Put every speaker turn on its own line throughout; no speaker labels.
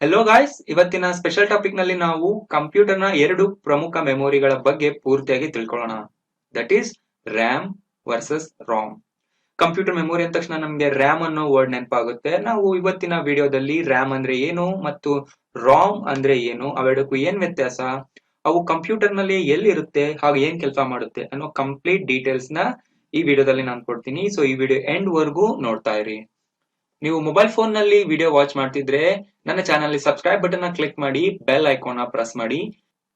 Hello guys ಇವತ್ತಿನ special ಟಾಪಿಕ್ನಲ್ಲಿ ನಾವು ಕಂಪ್ಯೂಟರ್ನ ಎರಡು ಪ್ರಮುಖ ಮೆಮೊರಿಗಳ ಬಗ್ಗೆ ಪೂರ್ತಿಯಾಗಿ ತಿಳ್ಕೊಳ್ಳೋಣ. That is RAM versus ROM computer memory ಅಂದ ತಕ್ಷಣ ನಮಗೆ ರ್ಯಾಮ್ ಅನ್ನೋ ವರ್ಡ್ ನೆನಪಾಗುತ್ತೆ. ನಾವು ಇವತ್ತಿನ ವಿಡಿಯೋದಲ್ಲಿ ರ್ಯಾಮ್ ಅಂದ್ರೆ ಏನು ಮತ್ತು ರಾಮ್ ಅಂದ್ರೆ ಏನು ಅವೆರಡಕ್ಕೂ ಏನ್ ವ್ಯತ್ಯಾಸ? ಅವು ಕಂಪ್ಯೂಟರ್ನಲ್ಲಿ ಎಲ್ಲಿರುತ್ತೆ? ಹಾಗೂ ಏನ್ ಕೆಲಸ ಮಾಡುತ್ತೆ? ಅನ್ನೋ ಕಂಪ್ಲೀಟ್ ಡೀಟೇಲ್ಸ್ನ ಈ ವಿಡಿಯೋದಲ್ಲಿ ನಾನು ಕೊಡ್ತೀನಿ. ಸೊ ಈ ವಿಡಿಯೋ ಎಂಡ್ ವರ್ಗೂ ನೋಡ್ತಾ ಇರಿ. ನೀವು ಮೊಬೈಲ್ ಫೋನ್ನಲ್ಲಿ ವಿಡಿಯೋ ವಾಚ್ ಮಾಡ್ತಿದ್ರೆ ನನ್ನ ಚಾನಲ್ ಸಬ್ಸ್ಕ್ರೈಬ್ ಬಟನ್ನ ಕ್ಲಿಕ್ ಮಾಡಿ ಬೆಲ್ ಐಕಾನ್ ಪ್ರೆಸ್ ಮಾಡಿ.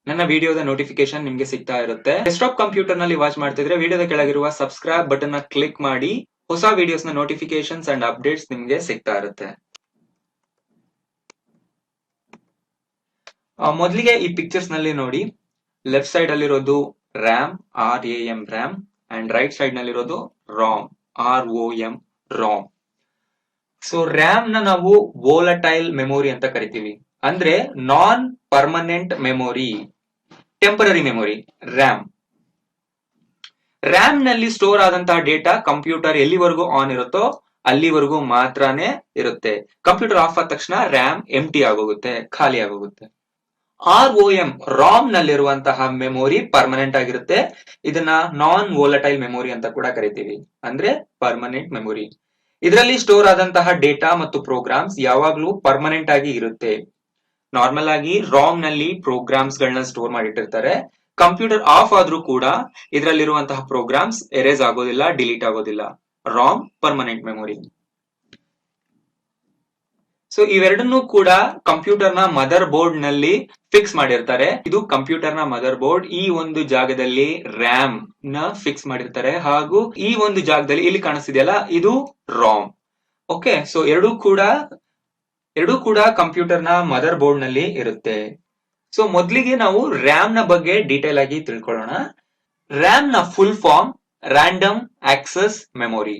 ನನ್ನ ವಿಡಿಯೋದ ನೋಟಿಫಿಕೇಶನ್ ನಿಮ್ಗೆ ಸಿಗ್ತಾ ಇರುತ್ತೆ. ಡೆಸ್ಕ್ಟಾಪ್ ಕಂಪ್ಯೂಟರ್ನಲ್ಲಿ ವಾಚ್ ಮಾಡ್ತಿದ್ರೆ ವಿಡಿಯೋದ ಕೆಳಗಿರುವ ಸಬ್ಸ್ಕ್ರೈಬ್ ಬಟನ್ನ ಕ್ಲಿಕ್ ಮಾಡಿ, ಹೊಸ ವಿಡಿಯೋಸ್ನ ನೋಟಿಫಿಕೇಶನ್ಸ್ ಅಂಡ್ ಅಪ್ಡೇಟ್ಸ್ ನಿಮ್ಗೆ ಸಿಗ್ತಾ ಇರುತ್ತೆ. ಮೊದಲಿಗೆ ಈ ಪಿಕ್ಚರ್ಸ್ನಲ್ಲಿ ನೋಡಿ. Left side ಅಲ್ಲಿರೋದು RAM R A M RAM and right side ನಲ್ಲಿರೋದು ROM R O M ROM so ರ್ಯಾಮ್ನ ನಾವು ವೋಲಟೈಲ್ ಮೆಮೊರಿ ಅಂತ ಕರಿತೀವಿ. ಅಂದ್ರೆ non permanent memory temporary memory RAM ರ್ಯಾಮ್ನಲ್ಲಿ store ಆದಂತಹ ಡೇಟಾ ಕಂಪ್ಯೂಟರ್ ಎಲ್ಲಿವರೆಗೂ ಆನ್ ಇರುತ್ತೋ ಅಲ್ಲಿವರೆಗೂ ಮಾತ್ರನೇ ಇರುತ್ತೆ. ಕಂಪ್ಯೂಟರ್ ಆಫ್ ಆದ ತಕ್ಷಣ ರ್ಯಾಮ್ ಎಂಟಿ ಆಗೋಗುತ್ತೆ, ಖಾಲಿ ಆಗೋಗುತ್ತೆ. ಆರ್ ಒ ಎಂ ರಾಮ್ ನಲ್ಲಿರುವಂತಹ ಮೆಮೊರಿ ಪರ್ಮನೆಂಟ್ ಆಗಿರುತ್ತೆ. ಇದನ್ನ ನಾನ್ ವೋಲಟೈಲ್ ಮೆಮೊರಿ ಅಂತ ಕೂಡ ಕರಿತೀವಿ. ಅಂದ್ರೆ ಪರ್ಮನೆಂಟ್ ಮೆಮೊರಿ ಇದರಲ್ಲಿ ಸ್ಟೋರ್ ಆದಂತಹ ಡೇಟಾ ಮತ್ತು ಪ್ರೋಗ್ರಾಮ್ಸ್ ಯಾವಾಗ್ಲೂ ಪರ್ಮನೆಂಟ್ ಆಗಿ ಇರುತ್ತೆ. ನಾರ್ಮಲ್ ಆಗಿ ರಾಮ್ನಲ್ಲಿ ಪ್ರೋಗ್ರಾಮ್ಸ್ ಗಳನ್ನ ಸ್ಟೋರ್ ಮಾಡಿಟ್ಟಿರ್ತಾರೆ. ಕಂಪ್ಯೂಟರ್ ಆಫ್ ಆದ್ರೂ ಕೂಡ ಇದರಲ್ಲಿರುವಂತಹ ಪ್ರೋಗ್ರಾಮ್ಸ್ ಎರೇಸ್ ಆಗೋದಿಲ್ಲ ಡಿಲೀಟ್ ಆಗೋದಿಲ್ಲ. ರಾಮ್ ಪರ್ಮನೆಂಟ್ ಮೆಮೊರಿ ಸೊ ಇವೆರಡನ್ನೂ ಕೂಡ ಕಂಪ್ಯೂಟರ್ನ ಮದರ್ ಬೋರ್ಡ್ನಲ್ಲಿ ಫಿಕ್ಸ್ ಮಾಡಿರ್ತಾರೆ. ಇದು ಕಂಪ್ಯೂಟರ್ನ ಮದರ್ ಬೋರ್ಡ್ ಈ ಒಂದು ಜಾಗದಲ್ಲಿ ರ್ಯಾಮ್ನ ಫಿಕ್ಸ್ ಮಾಡಿರ್ತಾರೆ. ಹಾಗೂ ಈ ಒಂದು ಜಾಗದಲ್ಲಿ ಇಲ್ಲಿ ಕಾಣಿಸ್ತಿದೆಯಲ್ಲ, ಇದು ರಾಮ್ ಓಕೆ ಸೊ ಎರಡೂ ಕೂಡ ಎರಡೂ ಕೂಡ ಕಂಪ್ಯೂಟರ್ನ ಮದರ್ ಬೋರ್ಡ್ನಲ್ಲಿ ಇರುತ್ತೆ. ಸೊ ಮೊದಲಿಗೆ ನಾವು ರ್ಯಾಮ್ನ ಬಗ್ಗೆ ಡೀಟೇಲ್ ಆಗಿ ತಿಳ್ಕೊಳ್ಳೋಣ. ರ್ಯಾಮ್ನ full form random access memory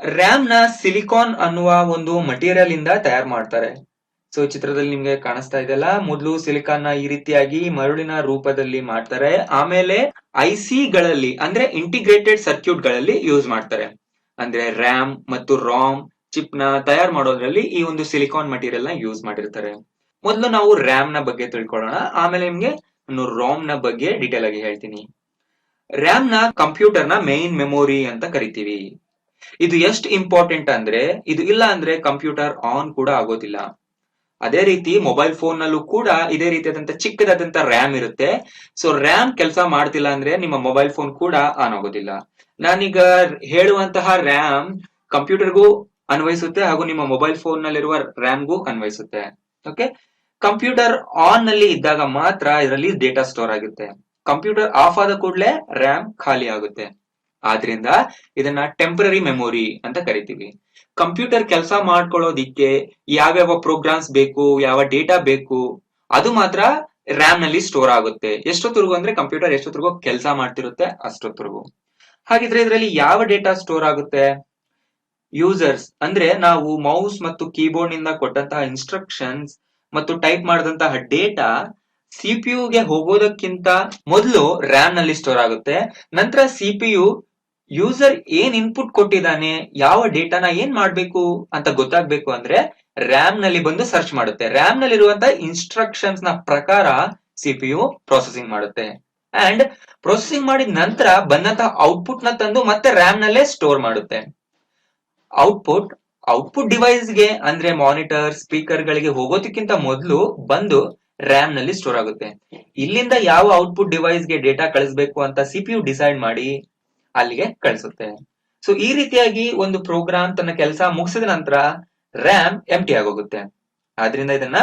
ರ್ಯಾಮ್ನ silicon ಅನ್ನುವ ಒಂದು ಮಟೀರಿಯಲ್ ಇಂದ ತಯಾರು ಮಾಡ್ತಾರೆ. ಸೊ ಚಿತ್ರದಲ್ಲಿ ನಿಮ್ಗೆ ಕಾಣಿಸ್ತಾ ಇದೆಯಲ್ಲ ಮೊದಲು ಸಿಲಿಕಾನ್ನ ಈ ರೀತಿಯಾಗಿ ಮರಳಿನ ರೂಪದಲ್ಲಿ ಮಾಡ್ತಾರೆ. ಆಮೇಲೆ ಐಸಿ ಗಳಲ್ಲಿ, ಅಂದ್ರೆ ಇಂಟಿಗ್ರೇಟೆಡ್ ಸರ್ಕ್ಯೂಟ್ಗಳಲ್ಲಿ ಯೂಸ್ ಮಾಡ್ತಾರೆ. ಅಂದ್ರೆ ರ್ಯಾಮ್ ಮತ್ತು ರಾಮ್ ಚಿಪ್ನ ತಯಾರು ಮಾಡೋದ್ರಲ್ಲಿ ಈ ಒಂದು ಸಿಲಿಕಾನ್ ಮಟೀರಿಯಲ್ನ ಯೂಸ್ ಮಾಡಿರ್ತಾರೆ. ಮೊದಲು ನಾವು ರ್ಯಾಮ್ನ ಬಗ್ಗೆ ತಿಳ್ಕೊಳ್ಳೋಣ. ಆಮೇಲೆ ನಿಮ್ಗೆ ರಾಮ್ನ ಬಗ್ಗೆ ಡೀಟೇಲ್ ಆಗಿ ಹೇಳ್ತೀನಿ. ರ್ಯಾಮ್ನ ಕಂಪ್ಯೂಟರ್ನ ಮೇನ್ ಮೆಮೊರಿ ಅಂತ ಕರಿತೀವಿ. ಇದು ಎಷ್ಟು ಇಂಪಾರ್ಟೆಂಟ್ ಅಂದ್ರೆ, ಇದು ಇಲ್ಲ ಅಂದ್ರೆ ಕಂಪ್ಯೂಟರ್ ಆನ್ ಕೂಡ ಆಗೋದಿಲ್ಲ. ಅದೇ ರೀತಿ ಮೊಬೈಲ್ ಫೋನ್ ನಲ್ಲೂ ಕೂಡ ಇದೇ ರೀತಿಯಾದಂತ ಚಿಕ್ಕದಾದಂತ ರ್ಯಾಮ್ ಇರುತ್ತೆ. ಸೊ ರ್ಯಾಮ್ ಕೆಲಸ ಮಾಡ್ತಿಲ್ಲ ಅಂದ್ರೆ ನಿಮ್ಮ ಮೊಬೈಲ್ ಫೋನ್ ಕೂಡ ಆನ್ ಆಗೋದಿಲ್ಲ. ನಾನೀಗ ಹೇಳುವಂತಹ ರ್ಯಾಮ್ ಕಂಪ್ಯೂಟರ್ಗೂ ಅನ್ವಯಿಸುತ್ತೆ ಹಾಗೂ ನಿಮ್ಮ ಮೊಬೈಲ್ ಫೋನ್ ನಲ್ಲಿರುವ ರ್ಯಾಮ್ಗೂ ಅನ್ವಯಿಸುತ್ತೆ. ಓಕೆ ಕಂಪ್ಯೂಟರ್ ಆನ್ನಲ್ಲಿ ಇದ್ದಾಗ ಮಾತ್ರ ಇದರಲ್ಲಿ ಡೇಟಾ ಸ್ಟೋರ್ ಆಗುತ್ತೆ. ಕಂಪ್ಯೂಟರ್ ಆಫ್ ಆದ ಕೂಡಲೇ ರ್ಯಾಮ್ ಖಾಲಿ ಆಗುತ್ತೆ. ಆದ್ರಿಂದ ಇದನ್ನ ಟೆಂಪರರಿ ಮೆಮೊರಿ ಅಂತ ಕರಿತೀವಿ. ಕಂಪ್ಯೂಟರ್ ಕೆಲಸ ಮಾಡ್ಕೊಳ್ಳೋದಿಕ್ಕೆ ಯಾವ್ಯಾವ ಪ್ರೋಗ್ರಾಮ್ಸ್ ಬೇಕು, ಯಾವ ಡೇಟಾ ಬೇಕು, ಅದು ಮಾತ್ರ ರ್ಯಾಮ್ನಲ್ಲಿ ಸ್ಟೋರ್ ಆಗುತ್ತೆ. ಎಷ್ಟೊತ್ತರೆಗೂ ಅಂದ್ರೆ ಕಂಪ್ಯೂಟರ್ ಎಷ್ಟೊತ್ತರೆಗೂ ಕೆಲಸ ಮಾಡ್ತಿರುತ್ತೆ ಅಷ್ಟೊತ್ತರೆಗೂ ಹಾಗಿದ್ರೆ ಇದರಲ್ಲಿ ಯಾವ ಡೇಟಾ ಸ್ಟೋರ್ ಆಗುತ್ತೆ? ಯೂಸರ್ಸ್ ಅಂದ್ರೆ ನಾವು ಮೌಸ್ ಮತ್ತು ಕೀಬೋರ್ಡ್ನಿಂದ ಕೊಟ್ಟಂತಹ ಇನ್ಸ್ಟ್ರಕ್ಷನ್ಸ್ ಮತ್ತು ಟೈಪ್ ಮಾಡಿದಂತಹ ಡೇಟಾ ಸಿಪಿಯುಗೆ ಹೋಗೋದಕ್ಕಿಂತ ಮೊದಲು ರ್ಯಾಮ್ನಲ್ಲಿ ಸ್ಟೋರ್ ಆಗುತ್ತೆ. ನಂತರ ಸಿಪಿಯು ಯೂಸರ್ ಏನ್ ಇನ್ಪುಟ್ ಕೊಟ್ಟಿದ್ದಾನೆ, ಯಾವ ಡೇಟಾನ ಏನ್ ಮಾಡ್ಬೇಕು ಅಂತ ಗೊತ್ತಾಗ್ಬೇಕು ಅಂದ್ರೆ ರ್ಯಾಮ್ನಲ್ಲಿ ಬಂದು ಸರ್ಚ್ ಮಾಡುತ್ತೆ. ರ್ಯಾಮ್ ನಲ್ಲಿರುವಂತಹ ಇನ್ಸ್ಟ್ರಕ್ಷನ್ಸ್ನ ಪ್ರಕಾರ ಸಿಪಿಯು ಪ್ರೊಸೆಸಿಂಗ್ ಮಾಡುತ್ತೆ. ಅಂಡ್ ಪ್ರೊಸೆಸಿಂಗ್ ಮಾಡಿದ ನಂತರ ಬಂದಂತಹ ಔಟ್ಪುಟ್ನ ತಂದು ಮತ್ತೆ ರ್ಯಾಮ್ ನಲ್ಲೇ ಸ್ಟೋರ್ ಮಾಡುತ್ತೆ. ಔಟ್ಪುಟ್ ಔಟ್ಪುಟ್ ಡಿವೈಸ್ಗೆ ಅಂದ್ರೆ ಮಾನಿಟರ್ ಸ್ಪೀಕರ್ ಗಳಿಗೆ ಹೋಗೋದಕ್ಕಿಂತ ಮೊದಲು ಬಂದು ರ್ಯಾಮ್ನಲ್ಲಿ ಸ್ಟೋರ್ ಆಗುತ್ತೆ. ಇಲ್ಲಿಂದ ಯಾವ ಔಟ್ಪುಟ್ ಡಿವೈಸ್ಗೆ ಡೇಟಾ ಕಳಿಸ್ಬೇಕು ಅಂತ ಸಿಪಿಯು ಡಿಸೈಡ್ ಮಾಡಿ ಅಲ್ಲಿಗೆ ಕಳಿಸುತ್ತೆ. ಸೊ ಈ ರೀತಿಯಾಗಿ ಒಂದು ಪ್ರೋಗ್ರಾಮ್ ತನ್ನ ಕೆಲಸ ಮುಗಿಸಿದ ನಂತರ ರ್ಯಾಮ್ ಎಂಟಿ ಆಗೋಗುತ್ತೆ. ಆದ್ರಿಂದ ಇದನ್ನ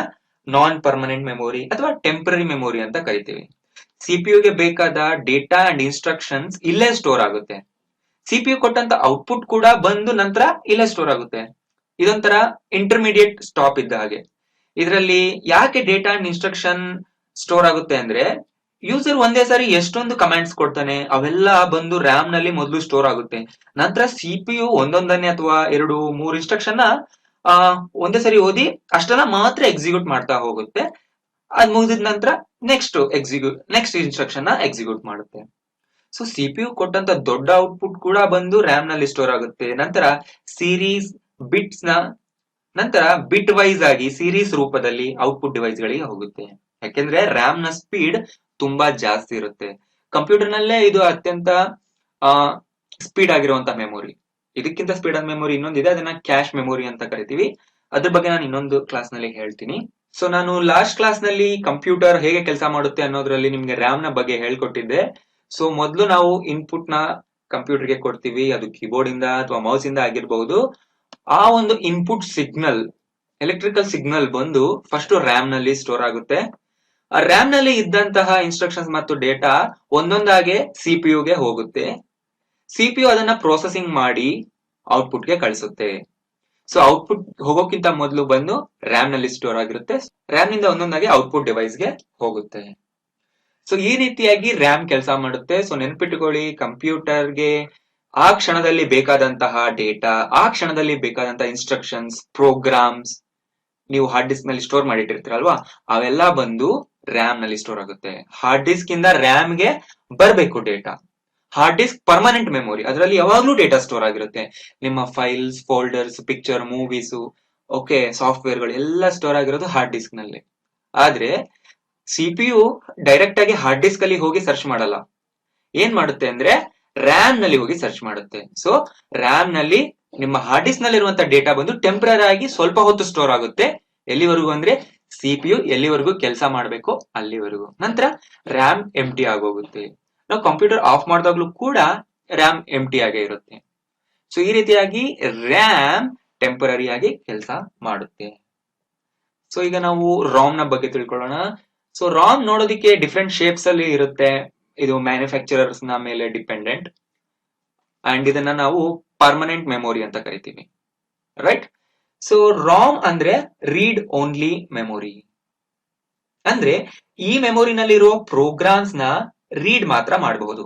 ನಾನ್ ಪರ್ಮನೆಂಟ್ ಮೆಮೊರಿ ಅಥವಾ ಟೆಂಪರರಿ ಮೆಮೊರಿ ಅಂತ ಕರಿತೀವಿ. ಸಿಪಿಯುಗೆ ಬೇಕಾದ ಡೇಟಾ ಅಂಡ್ ಇನ್ಸ್ಟ್ರಕ್ಷನ್ಸ್ ಇಲ್ಲೇ ಸ್ಟೋರ್ ಆಗುತ್ತೆ. ಸಿಪಿಯು ಕೊಟ್ಟಂತ ಔಟ್ಪುಟ್ ಕೂಡ ಬಂದು ನಂತರ ಇಲ್ಲೇ ಸ್ಟೋರ್ ಆಗುತ್ತೆ. ಇದೊಂಥರ ಇಂಟರ್ಮೀಡಿಯೇಟ್ ಸ್ಟಾಪ್ ಇದ್ದ ಹಾಗೆ. ಇದರಲ್ಲಿ ಯಾಕೆ ಡೇಟಾ ಅಂಡ್ ಇನ್ಸ್ಟ್ರಕ್ಷನ್ ಸ್ಟೋರ್ ಆಗುತ್ತೆ ಅಂದ್ರೆ ಯೂಸರ್ ಒಂದೇ ಸಾರಿ ಎಷ್ಟೊಂದು ಕಮೆಂಟ್ಸ್ ಕೊಡ್ತಾನೆ, ಅವೆಲ್ಲ ಬಂದು ರ್ಯಾಮ್ನಲ್ಲಿ ಮೊದಲು ಸ್ಟೋರ್ ಆಗುತ್ತೆ. ನಂತರ ಸಿಪಿಯು ಒಂದೊಂದನ್ನೇ ಅಥವಾ ಎರಡು, ಮೂರು ಇನ್ಸ್ಟ್ರಕ್ಷನ್ ಆ, ಒಂದೇ ಸರಿ ಓದಿ ಅಷ್ಟನ್ನ ಮಾತ್ರ ಎಕ್ಸಿಕ್ಯೂಟ್ ಮಾಡ್ತಾ ಹೋಗುತ್ತೆ. ಅದ್ ಮುಗಿದ ನಂತರ next execute next instruction execute ಮಾಡುತ್ತೆ. ಸೊ ಸಿಪಿಯು ಕೊಟ್ಟಂತ ದೊಡ್ಡ ಔಟ್ಪುಟ್ ಕೂಡ ಬಂದು ರ್ಯಾಮ್ನಲ್ಲಿ ಸ್ಟೋರ್ ಆಗುತ್ತೆ. ನಂತರ ಸೀರೀಸ್ ಬಿಟ್ಸ್ನ, ನಂತರ ಬಿಟ್ ವೈಸ್ ಆಗಿ ಸೀರೀಸ್ ರೂಪದಲ್ಲಿ ಔಟ್ಪುಟ್ ಡಿವೈಸ್ ಗಳಿಗೆ ಹೋಗುತ್ತೆ. ಯಾಕೆಂದ್ರೆ ರ್ಯಾಮ್ನ ಸ್ಪೀಡ್ ತುಂಬಾ ಜಾಸ್ತಿ ಇರುತ್ತೆ. ಕಂಪ್ಯೂಟರ್ ನಲ್ಲೇ ಇದು ಅತ್ಯಂತ ಸ್ಪೀಡ್ ಆಗಿರುವಂತಹ ಮೆಮೊರಿ ಇದಕ್ಕಿಂತ ಸ್ಪೀಡ್ ಆದ ಮೆಮೊರಿ ಇನ್ನೊಂದಿದೆ, ಅದನ್ನ ಕ್ಯಾಶ್ ಮೆಮೊರಿ ಅಂತ ಕರಿತೀವಿ. ಅದ್ರ ಬಗ್ಗೆ ನಾನು ಇನ್ನೊಂದು ಕ್ಲಾಸ್ನಲ್ಲಿ ಹೇಳ್ತೀನಿ. ಸೊ ನಾನು ಲಾಸ್ಟ್ ಕ್ಲಾಸ್ನಲ್ಲಿ ಕಂಪ್ಯೂಟರ್ ಹೇಗೆ ಕೆಲಸ ಮಾಡುತ್ತೆ ಅನ್ನೋದ್ರಲ್ಲಿ ನಿಮ್ಗೆ ರ್ಯಾಮ್ನ ಬಗ್ಗೆ ಹೇಳ್ಕೊಟ್ಟಿದ್ದೆ. ಸೊ ಮೊದಲು ನಾವು ಇನ್ಪುಟ್ನ ಕಂಪ್ಯೂಟರ್ಗೆ ಕೊಡ್ತೀವಿ. ಅದು ಕೀಬೋರ್ಡ್ ಇಂದ ಅಥವಾ ಮೌಸ್ ಇಂದ ಆಗಿರಬಹುದು ಆ ಒಂದು ಇನ್ಪುಟ್ ಸಿಗ್ನಲ್ ಎಲೆಕ್ಟ್ರಿಕಲ್ ಸಿಗ್ನಲ್ ಬಂದು ಫಸ್ಟ್ ರ್ಯಾಮ್ನಲ್ಲಿ ಸ್ಟೋರ್ ಆಗುತ್ತೆ. ರ್ಯಾಮ್ನಲ್ಲಿ ಇದ್ದಂತಹ ಇನ್ಸ್ಟ್ರಕ್ಷನ್ಸ್ ಮತ್ತು ಡೇಟಾ ಒಂದೊಂದಾಗೆ ಸಿಪಿಯು ಗೆ ಹೋಗುತ್ತೆ. ಸಿಪಿಯು ಅದನ್ನ ಪ್ರೊಸೆಸಿಂಗ್ ಮಾಡಿ ಔಟ್ಪುಟ್ಗೆ ಕಳಿಸುತ್ತೆ. ಸೊ ಔಟ್ಪುಟ್ ಹೋಗೋಕ್ಕಿಂತ ಮೊದಲು ಬಂದು ರ್ಯಾಮ್ನಲ್ಲಿ ಸ್ಟೋರ್ ಆಗಿರುತ್ತೆ. ರ್ಯಾಮ್ನಿಂದ ಒಂದೊಂದಾಗಿ ಔಟ್ಪುಟ್ ಡಿವೈಸ್ಗೆ ಹೋಗುತ್ತೆ. ಸೊ ಈ ರೀತಿಯಾಗಿ ರ್ಯಾಮ್ ಕೆಲಸ ಮಾಡುತ್ತೆ. ಸೊ ನೆನ್ಪಿಟ್ಟುಕೊಳ್ಳಿ ಕಂಪ್ಯೂಟರ್ಗೆ ಆ ಕ್ಷಣದಲ್ಲಿ ಬೇಕಾದಂತಹ ಡೇಟಾ ಆ ಕ್ಷಣದಲ್ಲಿ ಬೇಕಾದಂತಹ ಇನ್ಸ್ಟ್ರಕ್ಷನ್ಸ್ ಪ್ರೋಗ್ರಾಮ್ಸ್ ನೀವು ಹಾರ್ಡ್ ಡಿಸ್ಕ್ನಲ್ಲಿ ಸ್ಟೋರ್ ಮಾಡಿಟ್ಟಿರ್ತೀರಲ್ವಾ? ಅವೆಲ್ಲ ಬಂದು ರ್ಯಾಮ್ನಲ್ಲಿ ಸ್ಟೋರ್ ಆಗುತ್ತೆ. ಹಾರ್ಡ್ ಡಿಸ್ಕ್ ಇಂದ ರ್ಯಾಮ್ಗೆ ಬರಬೇಕು data hard disk permanent memory ಅದರಲ್ಲಿ ಯಾವಾಗ್ಲೂ ಡೇಟಾ ಸ್ಟೋರ್ ಆಗಿರುತ್ತೆ. ನಿಮ್ಮ files folders picture movies okay ಸಾಫ್ಟ್ವೇರ್ಗಳು ಎಲ್ಲ ಸ್ಟೋರ್ ಆಗಿರೋದು ಹಾರ್ಡ್ ಡಿಸ್ಕ್ನಲ್ಲಿ. ಆದ್ರೆ ಸಿಪಿಯು ಡೈರೆಕ್ಟ್ ಆಗಿ ಹಾರ್ಡ್ ಡಿಸ್ಕ್ ಅಲ್ಲಿ ಹೋಗಿ ಸರ್ಚ್ ಮಾಡಲ್ಲ. ಏನ್ ಮಾಡುತ್ತೆ ಅಂದ್ರೆ ರ್ಯಾಮ್ನಲ್ಲಿ ಹೋಗಿ ಸರ್ಚ್ ಮಾಡುತ್ತೆ. ಸೊ ರ್ಯಾಮ್ನಲ್ಲಿ ನಿಮ್ಮ ಹಾರ್ಡ್ ಡಿಸ್ಕ್ನಲ್ಲಿ ಇರುವಂತ ಡೇಟಾ ಬಂದು ಟೆಂಪ್ರರಿ ಆಗಿ ಸ್ವಲ್ಪ ಹೊತ್ತು ಸ್ಟೋರ್ ಆಗುತ್ತೆ. ಎಲ್ಲಿವರೆಗೂ ಅಂದ್ರೆ ಸಿಪಿಯು ಎಲ್ಲಿವರೆಗೂ ಕೆಲಸ ಮಾಡಬೇಕು, ಅಲ್ಲಿವರೆಗೂ. ನಂತರ ರ್ಯಾಮ್ ಎಂಟಿ ಆಗೋಗುತ್ತೆ. ನಾವು ಕಂಪ್ಯೂಟರ್ ಆಫ್ ಮಾಡಿದಾಗ್ಲೂ ಕೂಡ ರ್ಯಾಮ್ ಎಂಟಿ ಆಗೇ ಇರುತ್ತೆ. ಸೊ ಈ ರೀತಿಯಾಗಿ ರ್ಯಾಮ್ ಟೆಂಪರರಿ ಆಗಿ ಕೆಲಸ ಮಾಡುತ್ತೆ. ಸೊ ಈಗ ನಾವು ರಾಮ್ನ ಬಗ್ಗೆ ತಿಳ್ಕೊಳ್ಳೋಣ. ಸೊ ರಾಮ್ ನೋಡೋದಿಕ್ಕೆ ಡಿಫ್ರೆಂಟ್ ಶೇಪ್ಸ್ ಅಲ್ಲಿ ಇರುತ್ತೆ. ಇದು ಮ್ಯಾನುಫ್ಯಾಕ್ಚರರ್ಸ್ನ ಮೇಲೆ ಡಿಪೆಂಡೆಂಟ್ ಅಂಡ್ ಇದನ್ನ ನಾವು ಪರ್ಮನೆಂಟ್ ಮೆಮೊರಿ ಅಂತ ಕರಿತೀವಿ. ರೈಟ್ ಸೊ ರಾಮ್ ಅಂದ್ರೆ ರೀಡ್ ಓನ್ಲಿ ಮೆಮೊರಿ ಅಂದ್ರೆ ಈ ಮೆಮೊರಿನಲ್ಲಿರೋ ಪ್ರೋಗ್ರಾಮ್ಸ್ನ ರೀಡ್ ಮಾತ್ರ ಮಾಡಬಹುದು.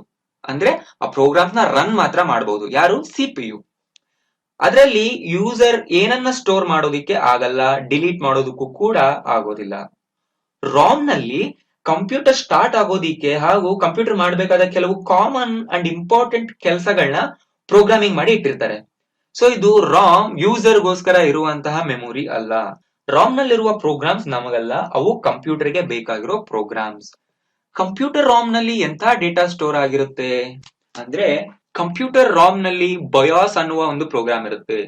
ಅಂದ್ರೆ ಆ ಪ್ರೋಗ್ರಾಮ್ಸ್ನ ರನ್ ಮಾತ್ರ ಮಾಡಬಹುದು. ಯಾರು? ಸಿಪಿಯು ಅದರಲ್ಲಿ ಯೂಸರ್ ಏನನ್ನ ಸ್ಟೋರ್ ಮಾಡೋದಿಕ್ಕೆ ಆಗಲ್ಲ ಡಿಲೀಟ್ ಮಾಡೋದಕ್ಕೂ ಕೂಡ ಆಗೋದಿಲ್ಲ. ರಾಮ್ನಲ್ಲಿ ಕಂಪ್ಯೂಟರ್ ಸ್ಟಾರ್ಟ್ ಆಗೋದಿಕ್ಕೆ ಹಾಗೂ ಕಂಪ್ಯೂಟರ್ ಮಾಡಬೇಕಾದ ಕೆಲವು ಕಾಮನ್ ಅಂಡ್ ಇಂಪಾರ್ಟೆಂಟ್ ಕೆಲಸಗಳನ್ನ ಪ್ರೋಗ್ರಾಮಿಂಗ್ ಮಾಡಿ ಇಟ್ಟಿರ್ತಾರೆ. ಸೊ ಇದು ರಾಮ್ ಯೂಸರ್ಗೋಸ್ಕರ ಇರುವಂತಹ ಮೆಮೊರಿ ಅಲ್ಲ. ರಾಮ್ ನಲ್ಲಿರುವ ಪ್ರೋಗ್ರಾಮ್ಸ್ ನಮಗಲ್ಲ, ಅವು ಕಂಪ್ಯೂಟರ್ಗೆ ಬೇಕಾಗಿರೋ ಪ್ರೋಗ್ರಾಮ್ಸ್ ಕಂಪ್ಯೂಟರ್ ರಾಮ್ನಲ್ಲಿ ಎಂತ ಡೇಟಾ ಸ್ಟೋರ್ ಆಗಿರುತ್ತೆ? ಅಂದ್ರೆ ಕಂಪ್ಯೂಟರ್ ರಾಮ್ನಲ್ಲಿ ಬಯಾಸ್ ಅನ್ನುವ ಒಂದು ಪ್ರೋಗ್ರಾಮ್ ಇರುತ್ತೆ.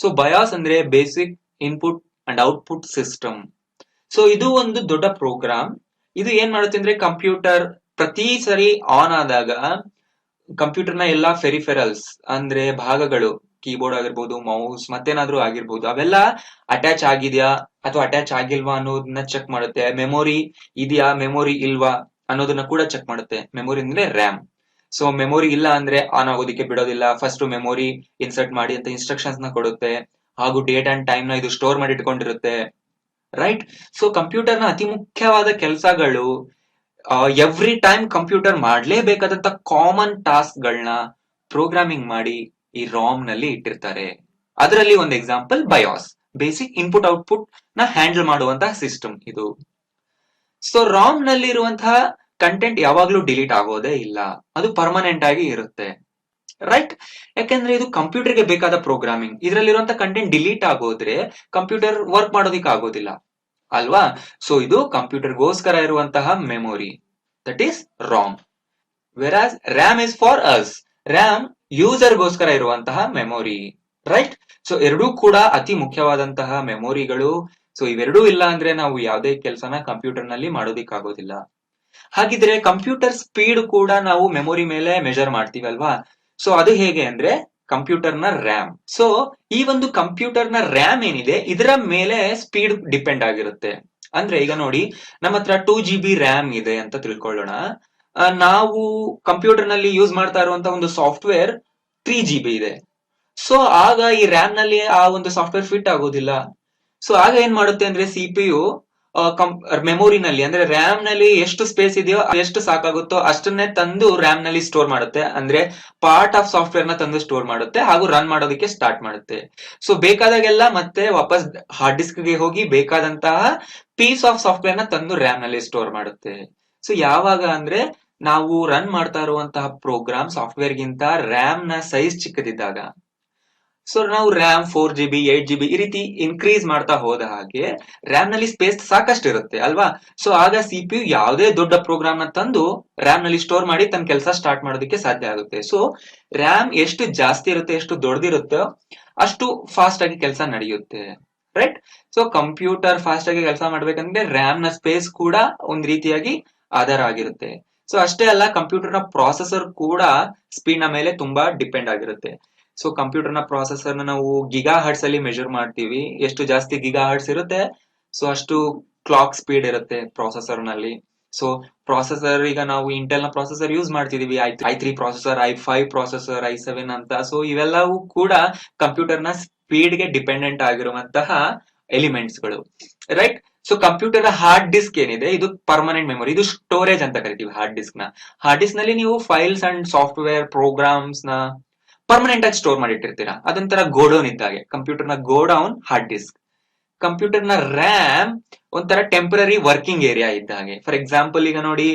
ಸೊ ಬಯಾಸ್ ಅಂದ್ರೆ basic input and output system so ಇದು ಒಂದು ದೊಡ್ಡ ಪ್ರೋಗ್ರಾಮ್ ಇದು ಏನ್ ಮಾಡುತ್ತೆ ಅಂದ್ರೆ ಕಂಪ್ಯೂಟರ್ ಪ್ರತಿ ಸರಿ ಆನ್ ಆದಾಗ ಕಂಪ್ಯೂಟರ್ನ ಎಲ್ಲಾ ಫೆರಿಫೆರಲ್ಸ್ ಅಂದ್ರೆ ಭಾಗಗಳು ಕೀಬೋರ್ಡ್ ಆಗಿರ್ಬೋದು ಮೌಸ್ ಮತ್ತೇನಾದ್ರೂ ಆಗಿರ್ಬೋದು, ಅವೆಲ್ಲ ಅಟ್ಯಾಚ್ ಆಗಿದ್ಯಾ ಅಥವಾ ಅಟ್ಯಾಚ್ ಆಗಿಲ್ವಾ ಅನ್ನೋದನ್ನ ಚೆಕ್ ಮಾಡುತ್ತೆ. ಮೆಮೊರಿ ಇದೆಯಾ ಮೆಮೊರಿ ಇಲ್ವಾ ಅನ್ನೋದನ್ನ ಕೂಡ ಚೆಕ್ ಮಾಡುತ್ತೆ. ಮೆಮೊರಿ ಅಂದ್ರೆ ರ್ಯಾಮ್ ಸೊ ಮೆಮೊರಿ ಇಲ್ಲ ಅಂದ್ರೆ ಆನ್ ಆಗೋದಿಕ್ಕೆ ಬಿಡೋದಿಲ್ಲ. ಫಸ್ಟ್ ಮೆಮೊರಿ ಇನ್ಸರ್ಟ್ ಮಾಡಿ ಅಂತ ಇನ್ಸ್ಟ್ರಕ್ಷನ್ಸ್ನ ಕೊಡುತ್ತೆ. ಹಾಗೂ ಡೇಟ್ ಅಂಡ್ ಟೈಮ್ನ ಇದು ಸ್ಟೋರ್ ಮಾಡಿ ಇಟ್ಕೊಂಡಿರುತ್ತೆ. ರೈಟ್ ಸೊ ಕಂಪ್ಯೂಟರ್ನ ಅತಿ ಮುಖ್ಯವಾದ ಕೆಲಸಗಳು ಎವ್ರಿ ಟೈಮ್ ಕಂಪ್ಯೂಟರ್ ಮಾಡಲೇಬೇಕಾದಂತ ಕಾಮನ್ ಟಾಸ್ಕ್ ಗಳನ್ನ ಪ್ರೋಗ್ರಾಮಿಂಗ್ ಮಾಡಿ ಈ ರಾಮ್ನಲ್ಲಿ ಇಟ್ಟಿರ್ತಾರೆ. ಅದರಲ್ಲಿ ಒಂದು ಎಕ್ಸಾಂಪಲ್ ಬಯಾಸ್ ಬೇಸಿಕ್ ಇನ್ಪುಟ್ ಔಟ್ಪುಟ್ನ ಹ್ಯಾಂಡಲ್ ಮಾಡುವಂತಹ ಸಿಸ್ಟಮ್ ಇದು. ಸೊ ರಾಮ್ನಲ್ಲಿ ಇರುವಂತಹ ಕಂಟೆಂಟ್ ಯಾವಾಗ್ಲೂ ಡಿಲೀಟ್ ಆಗೋದೇ ಇಲ್ಲ. ಅದು ಪರ್ಮನೆಂಟ್ ಆಗಿ ಇರುತ್ತೆ. ರೈಟ್ ಯಾಕೆಂದ್ರೆ ಇದು ಕಂಪ್ಯೂಟರ್ಗೆ ಬೇಕಾದ ಪ್ರೋಗ್ರಾಮಿಂಗ್ ಇದರಲ್ಲಿರುವಂತಹ ಕಂಟೆಂಟ್ ಡಿಲೀಟ್ ಆಗೋದ್ರೆ ಕಂಪ್ಯೂಟರ್ ವರ್ಕ್ ಮಾಡೋದಿಕ್ ಆಗೋದಿಲ್ಲ. ಅಲ್ವಾ? ಸೊ ಇದು ಕಂಪ್ಯೂಟರ್ಗೋಸ್ಕರ ಇರುವಂತಹ memory that is ROM as RAM is for us RAM ಯೂಸರ್ಗೋಸ್ಕರ ಇರುವಂತಹ ಮೆಮೊರಿ ರೈಟ್ ಸೊ ಎರಡೂ ಕೂಡ ಅತಿ ಮುಖ್ಯವಾದಂತಹ ಮೆಮೊರಿಗಳು ಸೊ ಇವೆರಡೂ ಇಲ್ಲ ಅಂದ್ರೆ ನಾವು ಯಾವುದೇ ಕೆಲಸನ ಕಂಪ್ಯೂಟರ್ನಲ್ಲಿ ಮಾಡೋದಿಕ್ಕಾಗೋದಿಲ್ಲ. ಹಾಗಿದ್ರೆ ಕಂಪ್ಯೂಟರ್ ಸ್ಪೀಡ್ ಕೂಡ ನಾವು ಮೆಮೊರಿ ಮೇಲೆ ಮೆಜರ್ ಮಾಡ್ತೀವಿ ಅಲ್ವಾ ಸೊ ಅದು ಹೇಗೆ ಅಂದ್ರೆ ಕಂಪ್ಯೂಟರ್ನ ರ್ಯಾಮ್. ಸೊ ಈ ಒಂದು ಕಂಪ್ಯೂಟರ್ನ ರ್ಯಾಮ್ ಏನಿದೆ, ಇದರ ಮೇಲೆ ಸ್ಪೀಡ್ ಡಿಪೆಂಡ್ ಆಗಿರುತ್ತೆ. ಅಂದ್ರೆ ಈಗ ನೋಡಿ, ನಮ್ಮ ಹತ್ರ ಟೂ ಜಿ ಬಿ ರ್ಯಾಮ್ ಇದೆ ಅಂತ ತಿಳ್ಕೊಳ್ಳೋಣ. ನಾವು ಕಂಪ್ಯೂಟರ್ನಲ್ಲಿ ಯೂಸ್ ಮಾಡ್ತಾ ಇರುವಂತ ಒಂದು ಸಾಫ್ಟ್ವೇರ್ ತ್ರೀ ಜಿ ಬಿ ಇದೆ. ಸೊ ಆಗ ಈ ರ್ಯಾಮ್ನಲ್ಲಿ ಆ ಒಂದು ಸಾಫ್ಟ್ವೇರ್ ಫಿಟ್ ಆಗೋದಿಲ್ಲ. ಸೊ ಆಗ ಏನ್ ಮಾಡುತ್ತೆ ಅಂದ್ರೆ ಸಿಪಿಯು ಮೆಮೊರಿನಲ್ಲಿ ಅಂದ್ರೆ ರ್ಯಾಮ್ನಲ್ಲಿ ಎಷ್ಟು ಸ್ಪೇಸ್ ಇದೆಯೋ ಎಷ್ಟು ಸಾಕಾಗುತ್ತೋ ಅಷ್ಟನ್ನೇ ತಂದು ರ್ಯಾಮ್ನಲ್ಲಿ ಸ್ಟೋರ್ ಮಾಡುತ್ತೆ. ಅಂದ್ರೆ ಪಾರ್ಟ್ ಆಫ್ ಸಾಫ್ಟ್ವೇರ್ನ ತಂದು ಸ್ಟೋರ್ ಮಾಡುತ್ತೆ ಹಾಗೂ ರನ್ ಮಾಡೋದಕ್ಕೆ ಸ್ಟಾರ್ಟ್ ಮಾಡುತ್ತೆ. ಸೊ ಬೇಕಾದಾಗೆಲ್ಲ ಮತ್ತೆ ವಾಪಸ್ ಹಾರ್ಡ್ ಡಿಸ್ಕ್ಗೆ ಹೋಗಿ ಬೇಕಾದಂತಹ ಪೀಸ್ ಆಫ್ ಸಾಫ್ಟ್ವೇರ್ನ ತಂದು ರ್ಯಾಮ್ನಲ್ಲಿ ಸ್ಟೋರ್ ಮಾಡುತ್ತೆ. ಸೊ ಯಾವಾಗ ಅಂದ್ರೆ ನಾವು ರನ್ ಮಾಡ್ತಾ ಇರುವಂತಹ ಪ್ರೋಗ್ರಾಮ್ ಸಾಫ್ಟ್ವೇರ್ ಗಿಂತ ರ್ಯಾಮ್ನ ಸೈಜ್ ಚಿಕ್ಕದಿದ್ದಾಗ. ಸೊ ನಾವು RAM four G B eight G B ಈ ರೀತಿ ಇನ್ಕ್ರೀಸ್ ಮಾಡ್ತಾ ಹೋದ ಹಾಗೆ ರ್ಯಾಮ್ನಲ್ಲಿ ಸ್ಪೇಸ್ ಸಾಕಷ್ಟು ಇರುತ್ತೆ ಅಲ್ವಾ? ಸೊ ಆಗ ಸಿ ಪಿ ಯು ಯಾವುದೇ ದೊಡ್ಡ ಪ್ರೋಗ್ರಾಮ್ನ ತಂದು ರ್ಯಾಮ್ನಲ್ಲಿ ಸ್ಟೋರ್ ಮಾಡಿ ತನ್ನ ಕೆಲಸ ಸ್ಟಾರ್ಟ್ ಮಾಡೋದಕ್ಕೆ ಸಾಧ್ಯ ಆಗುತ್ತೆ. ಸೊ ರ್ಯಾಮ್ ಎಷ್ಟು ಜಾಸ್ತಿ ಇರುತ್ತೆ, ಎಷ್ಟು ದೊಡ್ಡದಿರುತ್ತೋ ಅಷ್ಟು ಫಾಸ್ಟ್ ಆಗಿ ಕೆಲಸ ನಡೆಯುತ್ತೆ ರೈಟ್ ಸೊ ಕಂಪ್ಯೂಟರ್ ಫಾಸ್ಟ್ ಆಗಿ ಕೆಲಸ ಮಾಡ್ಬೇಕಂದ್ರೆ ರ್ಯಾಮ್ನ ಸ್ಪೇಸ್ ಕೂಡ ಒಂದ್ ರೀತಿಯಾಗಿ ಆಧಾರ ಆಗಿರುತ್ತೆ. ಸೊ ಅಷ್ಟೇ ಅಲ್ಲ ಕಂಪ್ಯೂಟರ್ನ ಪ್ರಾಸೆಸರ್ ಕೂಡ ಸ್ಪೀಡ್ನ ಮೇಲೆ ತುಂಬಾ ಡಿಪೆಂಡ್ ಆಗಿರುತ್ತೆ. ಸೊ ಕಂಪ್ಯೂಟರ್ನ ಪ್ರಾಸೆಸರ್ ನಾವು ಗಿಗಾ ಹರ್ಟ್ಸ್ ಅಲ್ಲಿ ಮೆಜರ್ ಮಾಡ್ತೀವಿ. ಎಷ್ಟು ಜಾಸ್ತಿ ಗಿಗಾ ಹರ್ಟ್ಸ್ ಇರುತ್ತೆ ಸೊ ಅಷ್ಟು ಕ್ಲಾಕ್ ಸ್ಪೀಡ್ ಇರುತ್ತೆ ಪ್ರೊಸೆಸರ್ನಲ್ಲಿ. ಸೊ ಪ್ರೊಸೆಸರ್ ಈಗ ನಾವು ಇಂಟೆಲ್ನ ಪ್ರೊಸೆಸರ್ ಯೂಸ್ ಮಾಡ್ತಿದೀವಿ. I I three processor I five processor I seven ಅಂತ. ಸೊ ಇವೆಲ್ಲವೂ ಕೂಡ ಕಂಪ್ಯೂಟರ್ನ ಸ್ಪೀಡ್ಗೆ ಡಿಪೆಂಡೆಂಟ್ ಆಗಿರುವಂತಹ ಎಲಿಮೆಂಟ್ಸ್ಗಳು. Right so computer hard disk ಏನಿದೆ, ಇದು ಪರ್ಮನೆಂಟ್ ಮೆಮೊರಿ ಇದು ಸ್ಟೋರೇಜ್ ಅಂತ ಕರಿತೀವಿ ಹಾರ್ಡ್ ಡಿಸ್ಕ್ನ. ಹಾರ್ಡ್ ಡಿಸ್ಕ್ನಲ್ಲಿ ನೀವು ಫೈಲ್ಸ್ ಅಂಡ್ ಸಾಫ್ಟ್ವೇರ್ ಪ್ರೋಗ್ರಾಮ್ಸ್ನ ಪರ್ಮನೆಂಟ್ ಆಗಿ ಸ್ಟೋರ್ ಮಾಡಿಟ್ಟಿರ್ತೀರಾ. ಅದೊಂಥರ ಗೋಡೌನ್ ಇದ್ದಾಗೆ ಕಂಪ್ಯೂಟರ್ನ ಗೋಡೌನ್ ಹಾರ್ಡ್ ಡಿಸ್ಕ್ ಕಂಪ್ಯೂಟರ್ನ ರ್ಯಾಮ್ ಒಂಥರ ಟೆಂಪರರಿ ವರ್ಕಿಂಗ್ ಏರಿಯಾ ಇದ್ದ ಹಾಗೆ. ಫಾರ್ ಎಕ್ಸಾಂಪಲ್ ಈಗ ನೋಡಿ,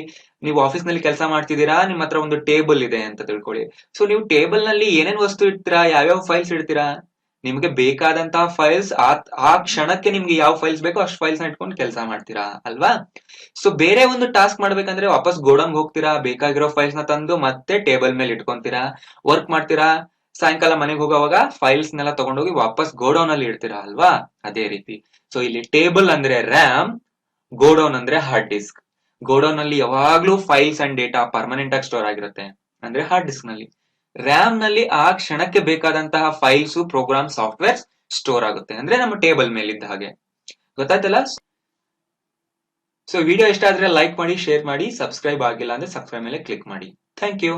ನೀವು ಆಫೀಸ್ನಲ್ಲಿ ಕೆಲಸ ಮಾಡ್ತಿದ್ದೀರಾ, ನಿಮ್ಮ ಹತ್ರ ಒಂದು ಟೇಬಲ್ ಇದೆ ಅಂತ ತಿಳ್ಕೊಳ್ಳಿ. ಸೊ ನೀವು ಟೇಬಲ್ನಲ್ಲಿ ಏನೇನ್ ವಸ್ತು ಇಡ್ತೀರಾ, ಯಾವ್ಯಾವ ಫೈಲ್ಸ್ ಇಡ್ತೀರಾ? ನಿಮ್ಗೆ ಬೇಕಾದಂತಹ ಫೈಲ್ಸ್ ಆ ಆ ಕ್ಷಣಕ್ಕೆ ನಿಮ್ಗೆ ಯಾವ ಫೈಲ್ಸ್ ಬೇಕೋ ಅಷ್ಟು ಫೈಲ್ಸ್ನ ಇಟ್ಕೊಂಡು ಕೆಲಸ ಮಾಡ್ತೀರಾ, ಅಲ್ವಾ? ಸೊ ಬೇರೆ ಒಂದು ಟಾಸ್ಕ್ ಮಾಡ್ಬೇಕಂದ್ರೆ ವಾಪಸ್ ಗೋಡಂಗ್ ಹೋಗ್ತೀರಾ, ಬೇಕಾಗಿರೋ ಫೈಲ್ಸ್ನ ತಂದು ಮತ್ತೆ ಟೇಬಲ್ ಮೇಲೆ ಇಟ್ಕೊಂತೀರಾ ವರ್ಕ್ ಮಾಡ್ತೀರಾ, ಸಾಯಂಕಾಲ ಮನೆಗೆ ಹೋಗೋವಾಗ ಫೈಲ್ಸ್ ನೆಲ್ಲ ತಗೊಂಡೋಗಿ ವಾಪಸ್ ಗೋಡೌನ್ ಅಲ್ಲಿ ಇಡ್ತೀರಾ, ಅಲ್ವಾ? ಅದೇ ರೀತಿ. ಸೊ ಇಲ್ಲಿ ಟೇಬಲ್ ಅಂದ್ರೆ ರ್ಯಾಮ್ ಗೋಡೌನ್ ಅಂದ್ರೆ ಹಾರ್ಡ್ ಡಿಸ್ಕ್ ಗೋಡೌನ್ ಅಲ್ಲಿ ಯಾವಾಗ್ಲೂ ಫೈಲ್ಸ್ ಅಂಡ್ ಡೇಟಾ ಪರ್ಮನೆಂಟ್ ಆಗಿ ಸ್ಟೋರ್ ಆಗಿರುತ್ತೆ. ಅಂದ್ರೆ ಹಾರ್ಡ್ ಡಿಸ್ಕ್ನಲ್ಲಿ. ರ್ಯಾಮ್ನಲ್ಲಿ ಆ ಕ್ಷಣಕ್ಕೆ ಬೇಕಾದಂತಹ ಫೈಲ್ಸ್, ಪ್ರೋಗ್ರಾಮ್ ಸಾಫ್ಟ್ವೇರ್ ಸ್ಟೋರ್ ಆಗುತ್ತೆ. ಅಂದ್ರೆ ನಮ್ಮ ಟೇಬಲ್ ಮೇಲಿದ್ದ ಹಾಗೆ. ಗೊತ್ತಾಯ್ತಲ್ಲ? ಸೊ ವಿಡಿಯೋ ಇಷ್ಟ ಆದ್ರೆ ಲೈಕ್ ಮಾಡಿ ಶೇರ್ ಮಾಡಿ ಸಬ್ಸ್ಕ್ರೈಬ್ ಆಗಿಲ್ಲ ಅಂದ್ರೆ ಸಬ್ಸ್ಕ್ರೈಬ್ ಮೇಲೆ ಕ್ಲಿಕ್ ಮಾಡಿ. Thank you